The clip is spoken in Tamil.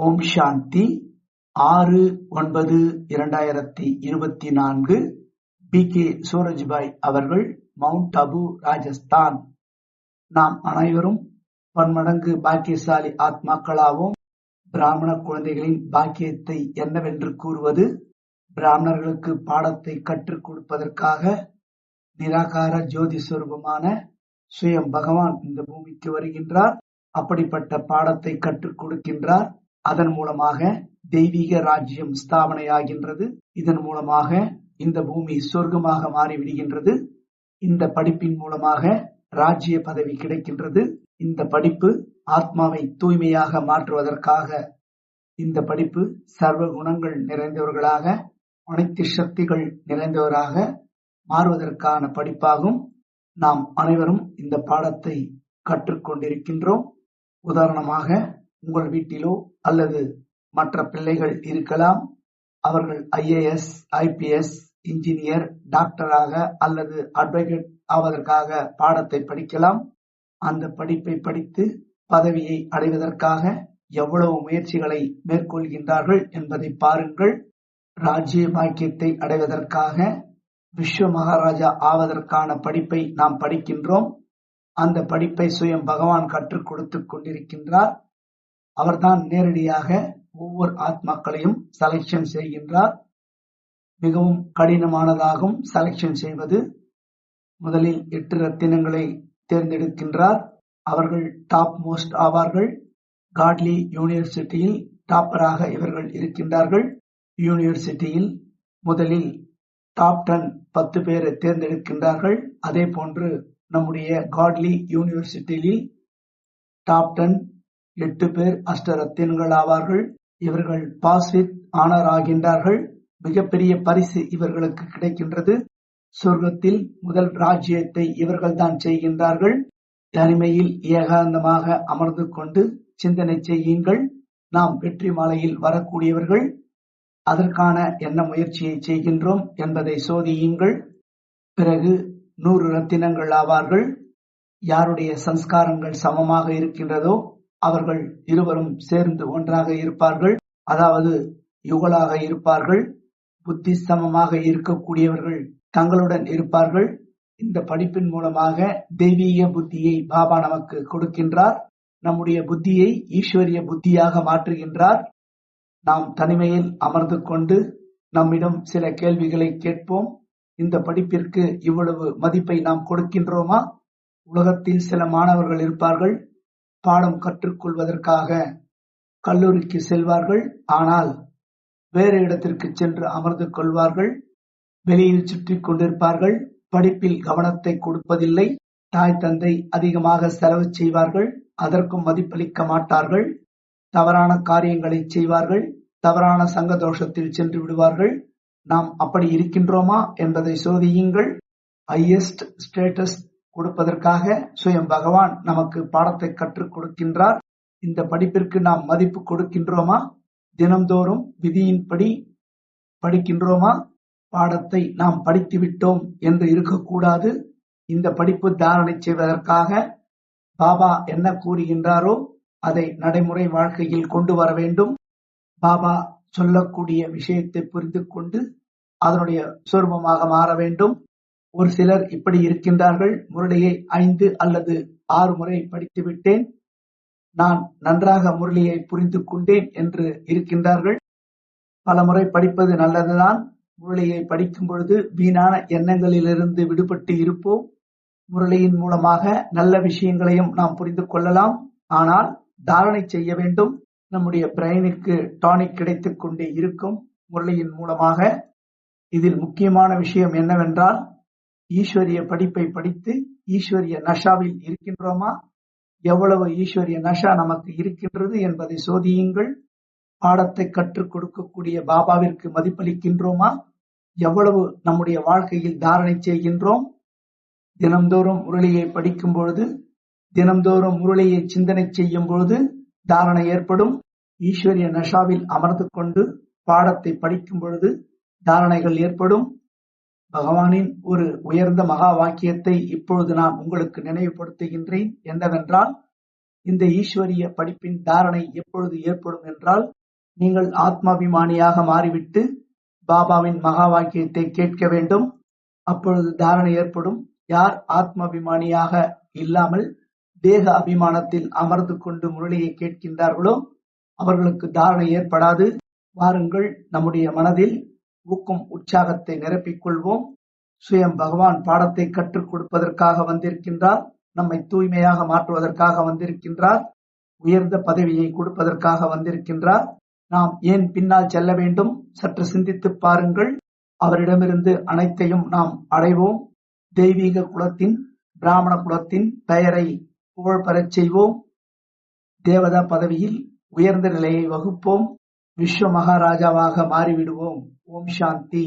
ஓம் சாந்தி. ஆறு ஒன்பது இரண்டாயிரத்தி இருபத்தி நான்கு. பி. கே. சூரஜ்பாய் அவர்கள் மவுண்ட் அபு ராஜஸ்தான். நாம் அனைவரும் பன்மடங்கு பாக்கியசாலி ஆத்மாக்களாகவும் பிராமண குழந்தைகளின் பாக்கியத்தை என்னவென்று கூறுவது பிராமணர்களுக்கு பாடத்தை கற்றுக் கொடுப்பதற்காக நிராகார ஜோதி சுரூபமான சுயம் பகவான் இந்த பூமிக்கு வருகின்றார். அப்படிப்பட்ட பாடத்தை கற்றுக் கொடுக்கின்றார். அதன் மூலமாக தெய்வீக ராஜ்யம் ஸ்தாபனையாகின்றது. இதன் மூலமாக இந்த பூமி சொர்க்கமாக மாறிவிடுகின்றது. இந்த படிப்பின் மூலமாக ராஜ்ய பதவி கிடைக்கின்றது. இந்த படிப்பு ஆத்மாவை தூய்மையாக மாற்றுவதற்காக. இந்த படிப்பு சர்வ குணங்கள் நிறைந்தவர்களாக அனைத்து சக்திகள் நிறைந்தவராக மாறுவதற்கான படிப்பாகும். நாம் அனைவரும் இந்த பாடத்தை கற்றுக்கொண்டிருக்கின்றோம். உதாரணமாக உங்கள் வீட்டிலோ அல்லது மற்ற பிள்ளைகள் இருக்கலாம். அவர்கள் ஐஏஎஸ் ஐபிஎஸ் இன்ஜினியர் டாக்டராக அல்லது அட்வொகேட் ஆவதற்காக பாடத்தை படிக்கலாம். அந்த படிப்பை படித்து பதவியை அடைவதற்காக எவ்வளவு முயற்சிகளை மேற்கொள்கின்றார்கள் என்பதை பாருங்கள். ராஜ்ய பாக்கியத்தை அடைவதற்காக விஸ்வ மகாராஜா ஆவதற்கான படிப்பை நாம் படிக்கின்றோம். அந்த படிப்பை சுயம் பகவான் கற்றுக் கொடுத்துக் கொண்டிருக்கின்றார். அவர்தான் நேரடியாக ஒவ்வொரு ஆத்மாக்களையும் செலக்ஷன் செய்கின்றார். மிகவும் கடினமானதாகும் செலக்ஷன் செய்வது முதலில் எட்டு ரத்தினங்களை தேர்ந்தெடுக்கின்றார். அவர்கள் டாப் மோஸ்ட் ஆவார்கள். காட்லி யூனிவர்சிட்டியில் டாப்பராக இவர்கள் இருக்கின்றார்கள். யூனிவர்சிட்டியில் முதலில் டாப் டென் பத்து பேரை தேர்ந்தெடுக்கின்றார்கள். அதே போன்று நம்முடைய காட்லி யூனிவர்சிட்டியில் டாப் டென் எட்டு பேர் அஷ்டரத்தின்கள் ஆவார்கள் இவர்கள் பாஸ்வித் ஆனராகின்றார்கள். ஆனர் ஆகின்றார்கள் மிகப்பெரிய பரிசு இவர்களுக்கு கிடைக்கின்றது. சொர்க்கத்தில் முதல் ராஜ்யத்தை இவர்கள் தான் செய்கின்றார்கள். தனிமையில் ஏகாந்தமாக அமர்ந்து கொண்டு சிந்தனை செய்யுங்கள். நாம் வெற்றி மாலையில் வரக்கூடியவர்கள். அதற்கான என்ன முயற்சியை செய்கின்றோம் என்பதை சோதியுங்கள். பிறகு நூறு ரத்தினங்கள் ஆவார்கள் யாருடைய சம்ஸ்காரங்கள் சமமாக இருக்கின்றதோ அவர்கள் இருவரும் சேர்ந்து ஒன்றாக இருப்பார்கள். அதாவது யுகலாக இருப்பார்கள் புத்தி சமமாக இருக்கக்கூடியவர்கள் தங்களுடன் இருப்பார்கள். இந்த படிப்பின் மூலமாக தெய்வீக புத்தியை பாபா நமக்கு கொடுக்கின்றார். நம்முடைய புத்தியை ஈஸ்வரிய புத்தியாக மாற்றுகின்றார். நாம் தனிமையில் அமர்ந்து கொண்டு நம்மிடம் சில கேள்விகளை கேட்போம். இந்த படிப்பிற்கு இவ்வளவு மதிப்பை நாம் கொடுக்கின்றோமா? உலகத்தில் சில மாணவர்கள் இருப்பார்கள். பாடம் கற்றுக்கொள்வதற்காக கல்லூரிக்கு செல்வார்கள். ஆனால் வேறு இடத்திற்கு சென்று அமர்ந்து கொள்வார்கள். வெளியில் சுற்றி கொண்டிருப்பார்கள். படிப்பில் கவனத்தை கொடுப்பதில்லை. தாய் தந்தை அதிகமாக செலவு செய்வார்கள். அதற்கும் மதிப்பளிக்க மாட்டார்கள். தவறான காரியங்களை செய்வார்கள். தவறான சங்க தோஷத்தில் சென்று விடுவார்கள். நாம் அப்படி இருக்கின்றோமா என்பதை சோதியுங்கள். ஹையஸ்ட் ஸ்டேட்டஸ் கொடுப்பதற்காக சுயம் பகவான் நமக்கு பாடத்தை கற்றுக் கொடுக்கின்றார். இந்த படிப்பிற்கு நாம் மதிப்பு கொடுக்கின்றோமா? தினம்தோறும் விதியின்படி படிக்கின்றோமா? பாடத்தை நாம் படித்து விட்டோம் என்று இருக்கக்கூடாது. இந்த படிப்பு தாரணை செய்வதற்காக பாபா என்ன கூறுகின்றாரோ அதை நடைமுறை வாழ்க்கையில் கொண்டு வர வேண்டும். பாபா சொல்லக்கூடிய விஷயத்தை புரிந்து கொண்டு அதனுடைய சுரூபமாக மாற வேண்டும். ஒரு சிலர் இப்படி இருக்கின்றார்கள். முரளியை ஐந்து அல்லது ஆறு முறை படித்து விட்டேன் நான் நன்றாக முரளியை புரிந்து கொண்டேன் என்று இருக்கின்றார்கள். பல முறை படிப்பது நல்லதுதான். முரளியை படிக்கும் பொழுது வீணான எண்ணங்களிலிருந்து விடுபட்டு இருப்போம். முரளியின் மூலமாக நல்ல விஷயங்களையும் நாம் புரிந்து கொள்ளலாம். ஆனால் தாரணை செய்ய வேண்டும். நம்முடைய பிரெயினுக்கு டானிக் கிடைத்துக் கொண்டே இருக்கும். முரளியின் மூலமாக இதில் முக்கியமான விஷயம் என்னவென்றால் ஈஸ்வரிய படிப்பை படித்து ஈஸ்வரிய நஷாவில் இருக்கின்றோமா? எவ்வளவு ஈஸ்வரிய நஷா நமக்கு இருக்கின்றது என்பதை சோதியுங்கள். பாடத்தை கற்றுக் கொடுக்கக்கூடிய பாபாவிற்கு மதிப்பளிக்கின்றோமா? எவ்வளவு நம்முடைய வாழ்க்கையில் தாரணை செய்கின்றோம்? தினம்தோறும் முரளியை படிக்கும் பொழுது தினம்தோறும் முரளியை சிந்தனை செய்யும் பொழுது தாரணை ஏற்படும். ஈஸ்வரிய நஷாவில் அமர்ந்து கொண்டு பாடத்தை படிக்கும் பொழுது தாரணைகள் ஏற்படும். பகவானின் ஒரு உயர்ந்த மகா வாக்கியத்தை இப்பொழுது நான் உங்களுக்கு நினைவுபடுத்துகின்றேன். என்னவென்றால் இந்த ஈஸ்வரிய படிப்பின் தாரணை எப்பொழுது ஏற்படும் என்றால் நீங்கள் ஆத்மாபிமானியாக மாறிவிட்டு பாபாவின் மகா வாக்கியத்தை கேட்க வேண்டும். அப்பொழுது தாரணை ஏற்படும். யார் ஆத்மாபிமானியாக இல்லாமல் தேக அபிமானத்தில் அமர்ந்து கொண்டு முரளியை கேட்கின்றார்களோ அவர்களுக்கு தாரணை ஏற்படாது. வாருங்கள் நம்முடைய மனதில் ஊக்கும் உற்சாகத்தை நிரப்பிக் கொள்வோம் சுயம் பகவான் பாடத்தை கற்றுக் கொடுப்பதற்காக வந்திருக்கின்றார். நம்மை தூய்மையாக மாற்றுவதற்காக வந்திருக்கின்றார். உயர்ந்த பதவியை கொடுப்பதற்காக வந்திருக்கின்றார். நாம் ஏன் பின்னால் செல்ல வேண்டும்? சற்று சிந்தித்துப் பாருங்கள். அவரிடமிருந்து அனைத்தையும் நாம் அடைவோம். தெய்வீக குலத்தின் பிராமண குலத்தின் பெயரை புகழ் பெறச் செய்வோம். தேவதா பதவியில் உயர்ந்த நிலையை வகுப்போம். விஸ்வ மகாராஜாவாக மாறிவிடுவோம். ஓம் சாந்தி.